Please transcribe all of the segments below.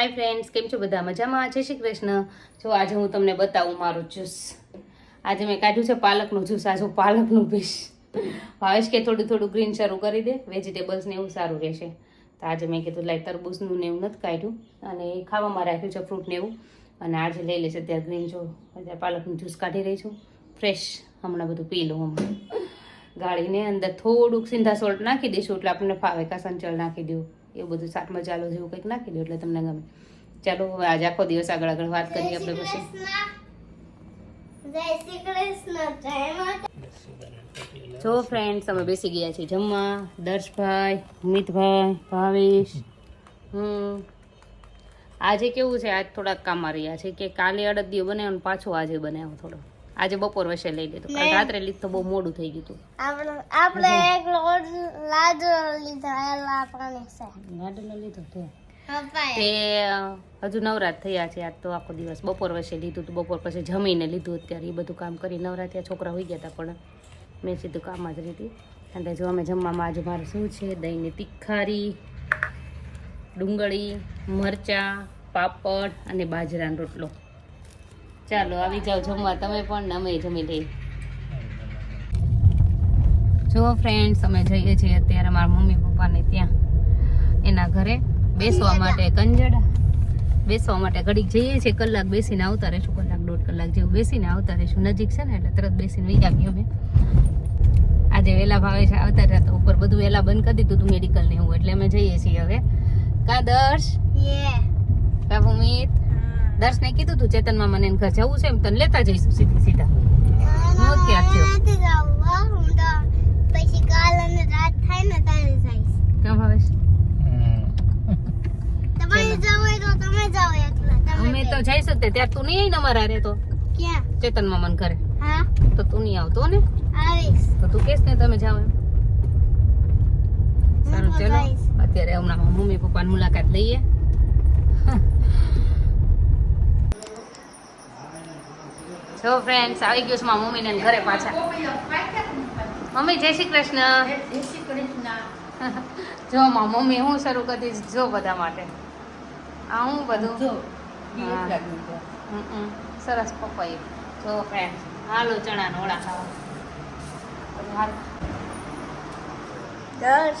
Hi friends કેમ છો બધા? મજામાં? જય શ્રી કૃષ્ણ. જો આજે હું તમને બતાવું મારું જ્યુસ આજે મેં કાઢ્યું છે પાલકનું જ્યુસ આજે હું પાલકનું પીશ. ભાવેશ કે થોડું થોડું ગ્રીન શરૂ કરી દે. વેજીટેબલ્સને એવું સારું રહેશે. તો આજે મેં કીધું લાઈ તરબૂચનું ને એવું નથી કાઢ્યું. અને એ ખાવામાં રાખ્યું છે ફ્રૂટ ને એવું. અને આજે લઈ લેશે ત્યારે ગ્રીન જો. અત્યારે પાલકનું જ્યુસ કાઢી રહી છું. ફ્રેશ હમણાં બધું પી લઉં હમણાં. ગાળીને અંદર થોડુંક સિંધા સોલ્ટ નાખી દઈશું એટલે આપણને ફાવે કા સંચળ નાખી દઉં. એવું બધું સાત મસાલો જેવું કંઈક નાખી દઉં એટલે તમને ગમે. ચાલો હવે આજે આખો દિવસ આગળ આગળ વાત કરીએ આપણે પછી. જો ફ્રેન્ડ્સ અમે બેસી ગયા છીએ જમવા. દર્શભાઈ અમિતભાઈ ભાવેશ. હમ. આજે કેવું છે? આજ થોડાક કામમાં રહ્યા છે કે કાલે અડદિયો બનાવ્યો ને પાછો આજે બનાવ્યો થોડો. આજે બપોર વચ્ચે લઈ લીધું. કાલ રાત્રે લીધું તો બહુ મોડું થઈ ગયું આપણે આપણે એક લોટ લાડુ લીધા એલા પાણી છે. લીધો તો? તે હજુ નવરાત થયા છે આજ તો આખો દિવસ. બપોર વચ્ચે લીધું હતું બપોર પછી જમીને લીધું અત્યારે. એ બધું કામ કરી નવરાત છોકરા હોઈ ગયા હતા પણ મેં સીધું કામમાં જ રીતી અને જો અમે જમવામાં આજે મારું શું છે? દહીંની તિખારી ડુંગળી મરચાં પાપડ અને બાજરાનો રોટલો. ચાલો આવી જાઓ જમવા. તમે પણ નમે અમે જમી લઈએ. જો ફ્રેન્ડ્સ અમે જઈએ છીએ અત્યારે મારા મમ્મી પપ્પાને ત્યાં. એના ઘરે બેસવા માટે કંજડા બેસવા માટે ઘડીક જઈએ છીએ કલાક બેસીને આવતા રહીશું કલાક દોઢ કલાક જેવું બેસીને આવતા રહીશું. નજીક છે ને એટલે તરત બેસીને વહી આવીએ અમે. આજે વહેલા ભાવે છે આવતા રહ્યા તો ઉપર બધું વહેલા બંધ કરી દીધું હતું મેડિકલ ને એવું એટલે અમે જઈએ છીએ હવે. કા દર્શ કા ભૂમિત દર્શને કીધું તું ચેતનમાં મને ઘર જવું છે એમ તને લેતા જઈશું સીધી સીધા. હું ક્યાં થયો? પછી કાલ અને રાત થાય ને ત્યારે જઈશ. ક્યાં ભાવેશ તમારે જવું હોય તો તમે જાઓ એકલા અમે તો જઈશું તે. તું નહીં અમારા તો ક્યાં? ચેતન મામન ઘરે. હા? તો તું નહીં આવતો ને? આવીશ. તો તું કેસ ને તમે જાઓ એમ. સારું ચલો. અત્યારે હમણાં મમ્મી પપ્પાની મુલાકાત લઈએ. જો ફ્રેન્ડ્સ આવી ગયું છે મારા મમ્મીને ઘરે પાછા. મમ્મી જય શ્રી કૃષ્ણ. જો મા મમ્મી હું શરૂ કરી દઈશ. જો બધા માટે. આ હું બધું? હમ. સરસ પપ્પાએ. જો ફ્રેન્ડ્સ હાલો ચણા નોળા ખાવા. દસ.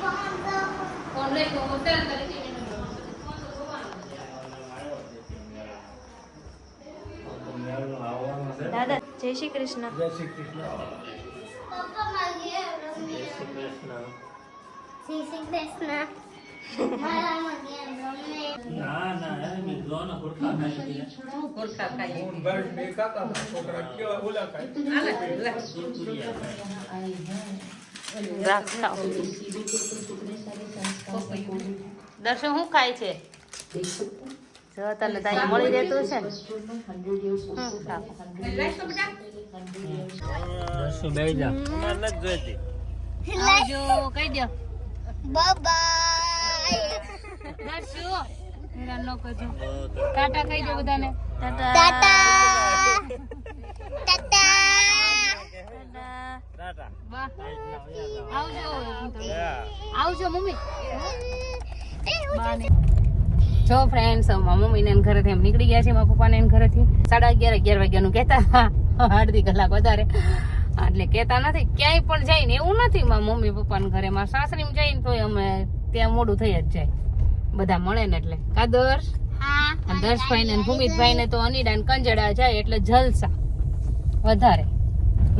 ફોન દો. ફોન લઈ તો હોટેલ તરીકે એને ફોન તો જોવાનો જ છે. દાદા જય શ્રી કૃષ્ણ. જય શ્રી કૃષ્ણ. જય શ્રી શ્રી ના ના ખાઈ ગુરખા. હું બે કાકા છોકરા કેવા ઓલા લે. ખાઓ. દર્શન શું ખાય છે? જો તને ત્યાં મળી રહેતું છે ટાટા કહી દો બધાને આવજો આવજો મમ્મી. જો ફ્રેન્ડ્સ મમ્મીને એના ઘરેથી એમ નીકળી ગયા છે મારા પપ્પાને ઘરે ઘરેથી. સાડા અગિયાર અગિયાર વાગ્યાનું કહેતા અડધી કલાક વધારે. એટલે કહેતા નથી ક્યાંય પણ જઈને એવું નથી. મારા મમ્મી પપ્પાના ઘરે મારા સાસરીમાં જઈને તોય અમે ત્યાં મોડું થઈ જ જાય. બધા મળે ને એટલે. કાદર? દર્શભાઈ ને ભૂમિતભાઈ ને તો અનિડા ને કંજડા જાય એટલે જલસા. વધારે.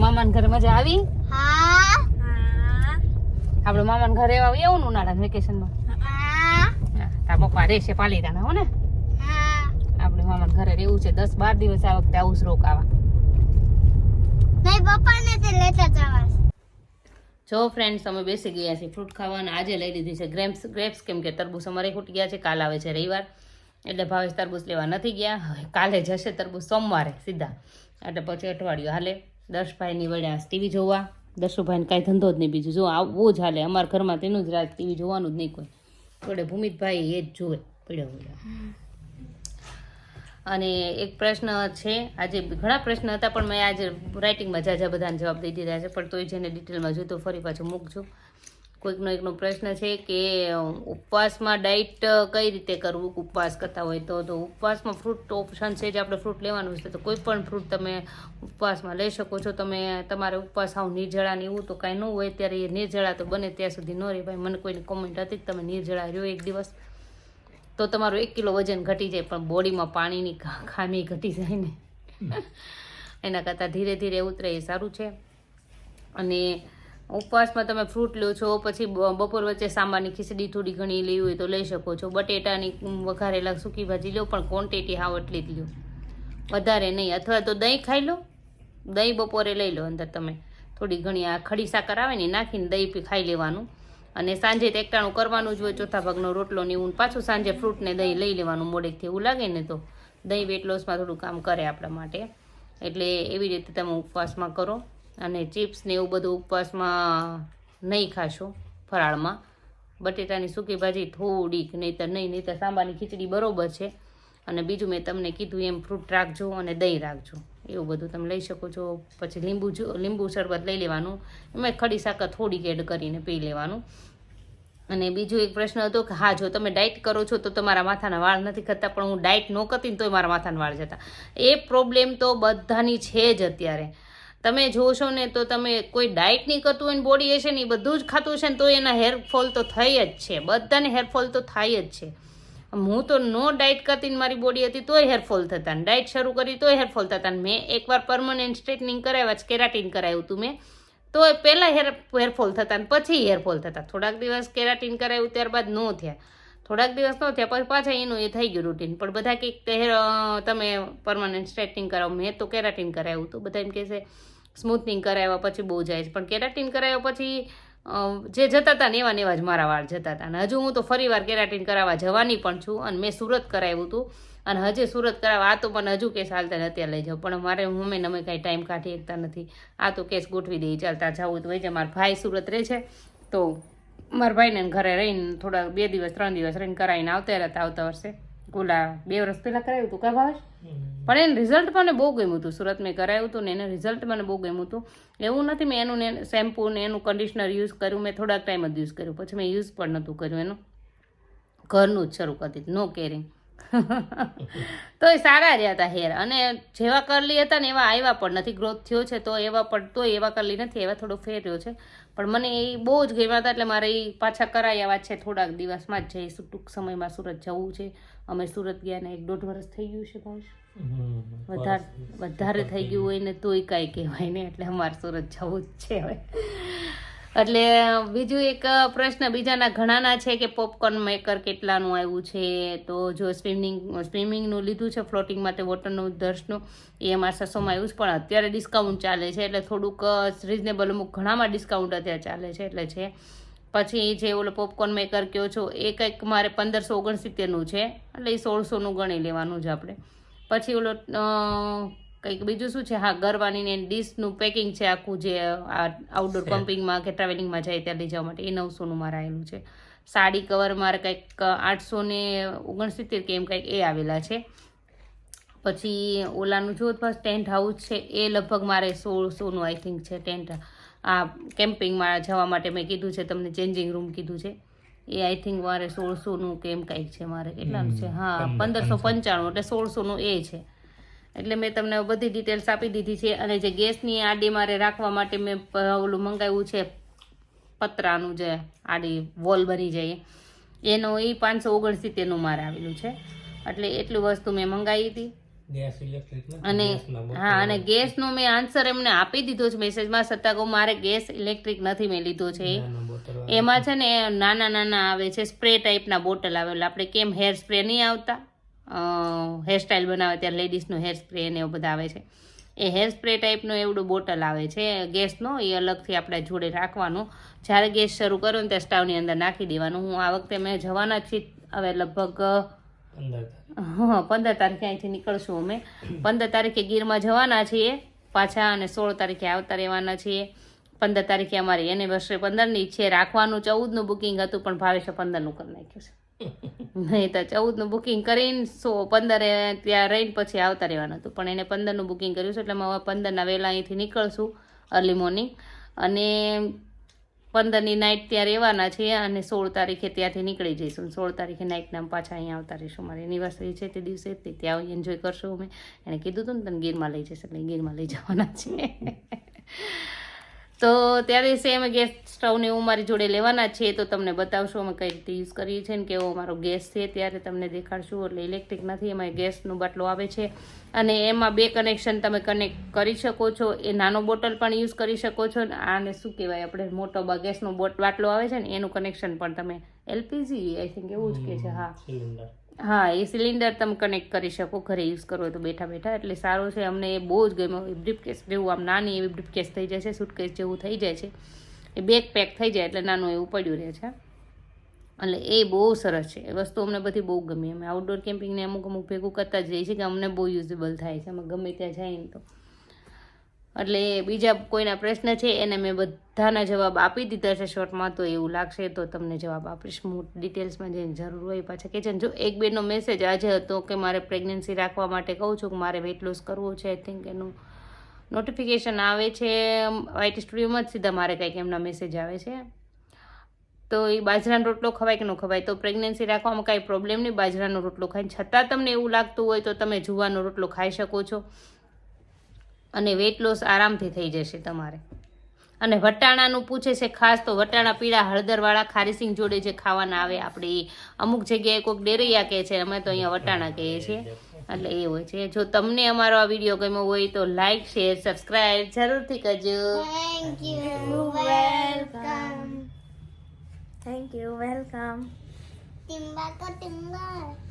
મામાના ઘરે મજા આવી? આપણે મામાને ઘરે આવું ને ઉનાળા વેકેશનમાં હા તારા પપ્પા રહેશે પાલીતાના હો ને? હા. આપણે મામા ઘરે રહેવું છે દસ બાર દિવસ આ વખતે આવું તે લેતા જવા જો ફ્રેન્ડ્સ અમે બેસી ગયા છીએ ફ્રૂટ ખાવાના. આજે લઈ લીધી છે ગ્રેપ્સ ગ્રેપ્સ કેમ કે તરબૂચ અમારે ખૂટી ગયા છે કાલ આવે છે રવિવાર. એટલે ભાવેશ તરબૂચ લેવા નથી ગયા. કાલે જશે તરબૂચ સોમવારે સીધા. એટલે પછી અઠવાડિયું હાલે. દર્શભાઈની વડે આ ટીવી જોવા. દર્શુભાઈને કાંઈ ધંધો જ નહીં બીજું જો આવવું જ હાલે. અમારા ઘરમાં તેનું જ રાત ટીવી જોવાનું જ નહીં કોઈ. જોડે ભૂમિતભાઈ એ જ જુએ, પડ્યો પડ્યો અને એક પ્રશ્ન છે, આજે ઘણા પ્રશ્ન હતા, પણ મેં આજે રાઇટિંગમાં જાજા બધાને જવાબ દઈ દીધા છે, પણ તોય જેને ડિટેલમાં જોઈતો ફરી પાછું મૂકજો. કોઈકનો એકનો પ્રશ્ન છે કે ઉપવાસમાં ડાયટ કઈ રીતે કરવું ઉપવાસ કરતા હોય તો? તો ઉપવાસમાં ફ્રૂટ ઓપ્શન છે જે આપણે ફ્રૂટ લેવાનું છે તો કોઈ પણ ફ્રૂટ તમે ઉપવાસમાં લઈ શકો છો. તમે તમારે ઉપવાસ આવું નિર્જળા ને એવું તો કાંઈ ન હોય ત્યારે એ નિર્જળા તો બને ત્યાં સુધી ન રહે ભાઈ. મને કોઈની કોમેન્ટ હતી કે તમે નિર્જળા રહ્યો એક દિવસ. તો તમારું એક કિલો વજન ઘટી જાય પણ બોડીમાં પાણીની ખામી ઘટી જાય ને. એના કરતાં ધીરે ધીરે ઉતરે એ સારું છે. અને ઉપવાસમાં તમે ફ્રૂટ લો છો, પછી બપોર વચ્ચે સાંબાની ખીચડી થોડી ઘણી લેવી હોય તો લઈ શકો છો. બટેટાની વઘારેલા સૂકી ભાજી લો, પણ ક્વોન્ટિટી હાવ એટલી જ લો. વધારે નહીં, અથવા તો દહીં ખાઈ લો, દહીં બપોરે લઈ લો અંદર તમે. થોડી ઘણી આ ખડી સાકર આવે ને નાખીને દહીં ખાઈ લેવાનું. અને સાંજે એકટાણું કરવાનું જ હોય, ચોથા ભાગનો રોટલો ને એવું પાછું સાંજે ફ્રૂટને દહીં લઈ લેવાનું મોડેકથી એવું લાગે ને તો, દહીં વેટ લોસમાં થોડું કામ કરે આપણા માટે. એટલે એવી રીતે તમે ઉપવાસમાં કરો. અને ચિપ્સ ને એવું બધું ઉપવાસમાં નહીં ખાશો ફરાળમાં. બટેટાની સૂકી ભાજી થોડીક, નહીંતર નહીં નહીં તો સાંબાની ખીચડી બરોબર છે. અને બીજું મેં તમને કીધું એમ ફ્રૂટ રાખજો અને દહીં રાખજો. એવું બધું તમે લઈ શકો છો. પછી લીંબુ લીંબુ શરબત લઈ લેવાનું. એમાં ખડી સાકર થોડીક એડ કરીને પી લેવાનું. અને બીજો એક પ્રશ્ન હતો કે હા, જો તમે ડાયટ કરો છો તો તમારા માથાના વાળ નથી ખરતા પણ હું ડાયટ ન કરતી ને તોય મારા માથાના વાળ જતા. એ પ્રોબ્લેમ તો બધાની છે જ અત્યારે. તમે જોશો ને તો તમે કોઈ ડાયટ નહીં કરતું હોય ને બોડી હશે ને એ બધું જ ખાતું હશે ને તો એના હેરફોલ તો થઈ જ છે. બધાને હેરફોલ તો થાય જ છે. હું તો નો ડાયટ કરતી મારી બોડી હતી તોય હેરફોલ થતા ને. ડાયટ શરૂ કરી તોય હેરફોલ થતા ને. મેં એકવાર પરમનન્ટ સ્ટ્રેટનિંગ કરાવ્યા છે કેરાટીન કરાવ્યું હતું મેં. તો પહેલાં હેર હેરફોલ થતા ને પછી હેરફોલ થતા. થોડાક દિવસ કેરાટીન કરાવ્યું ત્યારબાદ ન થયા. થોડાક દિવસ ન થયા, પછી પાછા એનું એ થઈ ગયું રૂટીન પણ બધા કંઈક તમે પરમનન્ટ સ્ટ્રેટનિંગ કરાવો. મેં તો કેરાટીન કરાવ્યું હતું. બધા એમ કહેશે છે સ્મૂથનિંગ કરાવ્યા પછી બહુ જાય છે. પણ કેરાટીન કરાવ્યા પછી જે જતા હતા ને એવા ને એવા જ મારા વાળ જતા હતા. અને હજુ હું તો ફરી વાર કેરાટીન કરાવવા જવાની પણ છું અને મેં સુરત કરાવ્યું હતું. અને હજે સુરત કરાવવા, આ તો પણ હજુ કેસ હાલતા અત્યારે લઈ જાઉં પણ મારે હું મેં અમે કાંઈ ટાઈમ કાઢી શકતા નથી. આ તો કેસ ગોઠવી દઈ ચાલતા જવું તો હોય છે મારા ભાઈ સુરત રહે છે. તો મારા ભાઈને ઘરે રહીને થોડા બે દિવસ, ત્રણ દિવસ રહીને કરાવીને આવતા રહેતા, આવતા વર્ષે. ઓલા બે વર્ષ પહેલાં કરાવ્યું હતું કા ભાવેશ? પણ એનું રિઝલ્ટ મને બહુ ગમ્યું હતું સુરત મેં કરાવ્યું હતું ને એનું રિઝલ્ટ મને બહુ ગમ્યું હતું એવું નથી મેં એનું ને શેમ્પૂ ને એનું કન્ડિશનર યુઝ કર્યું મેં થોડાક ટાઈમ જ યુઝ કર્યું. પછી મેં યુઝ પણ નહોતું કર્યું એનું. ઘરનું જ શરૂ કરી દીધું નો કેરિંગ તોય સારા રહ્યા હતા હેર. અને જેવા કરલી હતા ને એવા આવ્યા પણ નથી. ગ્રોથ થયો છે તો એવા પણ તોય એવા કરલી નથી. એવા થોડો ફેર રહ્યો છે. પણ મને એ બહુ જ ગમ્યા હતા એટલે મારે એ પાછા કરાઈ આવ્યા છે. થોડાક દિવસમાં જ જઈશું. ટૂંક સમયમાં સુરત જવું છે. અમે સુરત ગયા ને એક દોઢ વર્ષ થઈ ગયું છે ભાઈ વધારે વધારે થઈ ગયું હોય ને તોય કાંઈ કહેવાય નહીં. એટલે અમારે સુરત જવું જ છે હવે. એટલે બીજું એક પ્રશ્ન, બીજાના ઘણાના છે કે પોપકોર્ન મેકર કેટલાનું આવ્યું છે? તો જો સ્વિમિંગ, સ્વિમિંગનું લીધું છે ફ્લોટિંગ માટે વોટરનું દર્શનું એ અમારા સસોમાં આવ્યું છે, પણ અત્યારે ડિસ્કાઉન્ટ ચાલે છે, એટલે થોડુંક રિઝનેબલ અમુક ઘણામાં ડિસ્કાઉન્ટ અત્યારે ચાલે છે, એટલે છે. પછી જે ઓલો પોપકોર્ન મેકર કયો છો, એ કંઈક મારે પંદરસો ઓગણસિત્તેરનું છે, એટલે એ સોળસોનું ગણી લેવાનું છે આપણે. પછી ઓલો કંઈક બીજું શું છે? હા ગરવાની ને ડીશનું પેકિંગ છે આખું જે આ આઉટડોર પમ્પિંગમાં કે ટ્રાવેલિંગમાં જાય ત્યાં લઈ જવા માટે. એ નવસોનું મારે આવેલું છે. સાડી કવર મારે કંઈક આઠસો ને ઓગણસિત્તેર કે એમ કંઈક એ આવેલા છે. પછી ઓલાનું જો બસ ટેન્ટ હાઉસ છે એ લગભગ મારે સોળસોનું આઈ થિંક છે ટેન્ટ આ કેમ્પિંગમાં જવા માટે મેં કીધું છે તમને ચેન્જિંગ રૂમ કીધું છે. એ આઈ થિંક મારે સોળસોનું કે એમ કંઈક છે મારે. કેટલાનું છે? હા પંદરસો પંચાણું એટલે સોળસોનું એ છે. એટલે મેં તમને બધી ડિટેલ્સ આપી દીધી છે અને જે ગેસની આડી મારે રાખવા માટે મેં ઓલું મંગાવ્યું છે પતરાનું જે આડી વોલ બની જાય એનો એ પાંચસો ઓગણસિત્તેરનું મારે આવેલું છે. એટલે એટલું વસ્તુ મેં મંગાવી હતી. અને હા અને ગેસનો મેં આન્સર એમને આપી દીધો છે મેસેજમાં છતાં કહું મારે ગેસ ઇલેક્ટ્રિક નથી મેં લીધો છે. એમાં છે ને નાના નાના આવે છે સ્પ્રે ટાઈપના બોટલ આવે એટલે આપણે કેમ હેર સ્પ્રે નહીં આવતા? હેરસ્ટાઈલ બનાવે ત્યારે લેડીઝનો હેર સ્પ્રે ને એવું બધા આવે છે. એ હેર સ્પ્રે ટાઈપનો એવડું બોટલ આવે છે. ગેસનો એ અલગથી આપણે જોડે રાખવાનું. જ્યારે ગેસ શરૂ કરો ને ત્યારે સ્ટાવની અંદર નાખી દેવાનું. હું આ વખતે મેં જવાના જ હવે લગભગ હા પંદર તારીખે અહીંથી નીકળશું અમે. પંદર તારીખે ગીરમાં જવાના છીએ. પાછા અને સોળ તારીખે આવતા રહેવાના છીએ. પંદર તારીખે અમારી એનિવર્સરી પંદરની છે. રાખવાનું ચૌદનું બુકિંગ હતું પણ ભાવેશે પંદરનું કરી નાખ્યું છે. નહીં તો ચૌદનું બુકિંગ કરીને સો પંદરે ત્યાં રહીને પછી આવતા રહેવાનું હતું. પણ એને પંદરનું બુકિંગ કર્યું છે, એટલે હવે પંદરના વહેલા અહીંથી નીકળશું અર્લી મોર્નિંગ અને પંદરની નાઇટ ત્યાં રહેવાના છે અને સોળ તારીખે ત્યાંથી નીકળી જઈશું. સોળ તારીખે નાઇટના પાછા અહીંયા આવતા રહીશું. મારી એનિવર્સરી છે તે દિવસે તે ત્યાં એન્જોય કરશું અમે. એણે કીધું હતું ને તને ગીરમાં લઈ જશે એટલે ગીરમાં લઈ જવાના છે તો ત્યારે સેમ ગેસ સ્ટવને એવું મારી જોડે લેવાના છે, તો તમને બતાવશું અમે કઈ રીતે યુઝ કરીએ છીએ ને કેવો અમારો ગેસ છે, ત્યારે તમને દેખાડશું, એટલે ઇલેક્ટ્રિક નથી, એમાં ગેસનું બાટલો આવે છે. અને એમાં બે કનેક્શન તમે કનેક્ટ કરી શકો છો, એ નાનો બોટલ પણ યુઝ કરી શકો છો, ને આને શું કહેવાય, આપણે મોટો ગેસનો બોટ બાટલો આવે છે ને, એનું કનેક્શન પણ તમે એલપીજી આઈ થિંક એવું જ કે છે, હા. હા, એ સિલિન્ડર તમે કનેક્ટ કરી શકો, ઘરે યુઝ કરો તો બેઠા બેઠા. એટલે સારું છે, અમને એ બહુ જ ગમ્યો. બ્રીફકેસ જેવું, આમ નાની એવી બ્રીફકેસ થઈ જાય છે સુટકેસ જેવું થઈ જાય છે. એ બેગ પેક થઈ જાય, એટલે નાનું એવું પડ્યું રહે છે. એટલે એ બહુ સરસ છે. એ વસ્તુ અમને બધી બહુ ગમી. અમે આઉટડોર કેમ્પિંગને અમુક અમુક ભેગું કરતા જ રહીએ છીએ કે અમને બહુ યુઝેબલ થાય છે. અમે ગમે ત્યાં જઈએ તો. એટલે બીજા કોઈના પ્રશ્ન છે, એને મેં બધાના જવાબ આપી દીધા છે શોર્ટમાં, તો એવું લાગશે તો તમને જવાબ આપીશ. હું ડિટેલ્સમાં જઈને જરૂર હોય પાછા કે છે જો એક બેનો મેસેજ આજે હતો કે મારે પ્રેગ્નન્સી રાખવા માટે કહું છું કે મારે વેઇટ લોસ કરવું છે આઈ થિંક એનું નોટિફિકેશન આવે છે વાઇટ સ્ટુડિયોમાં જ સીધા મારે કંઈક એમના મેસેજ આવે છે. તો એ બાજરાનો રોટલો ખવાય કે ન ખવાય, તો પ્રેગ્નન્સી રાખવામાં કાંઈ પ્રોબ્લેમ નહીં, બાજરાનો રોટલો ખાઈને છતાં તમને એવું લાગતું હોય તો તમે જુવાનો રોટલો ખાઈ શકો છો. અને વેટ લોસ આરામથી થઈ જશે તમારે. અને વટાણાનું પૂછે છે ખાસ તો વટાણા પીળા હળદરવાળા ખારીસિંગ જોડે જે ખાવાના આવે આપણે એ અમુક જગ્યાએ કોઈક ડેરૈયા કહે છે અમે તો અહીંયા વટાણા કહીએ છીએ. એટલે એ હોય છે. જો તમને અમારો આ વીડિયો ગમ્યો હોય તો લાઈક શેર સબસ્ક્રાઈબ જરૂરથી કરજો. Thank you welcome thank you welcome Timba કો ટિમ્બા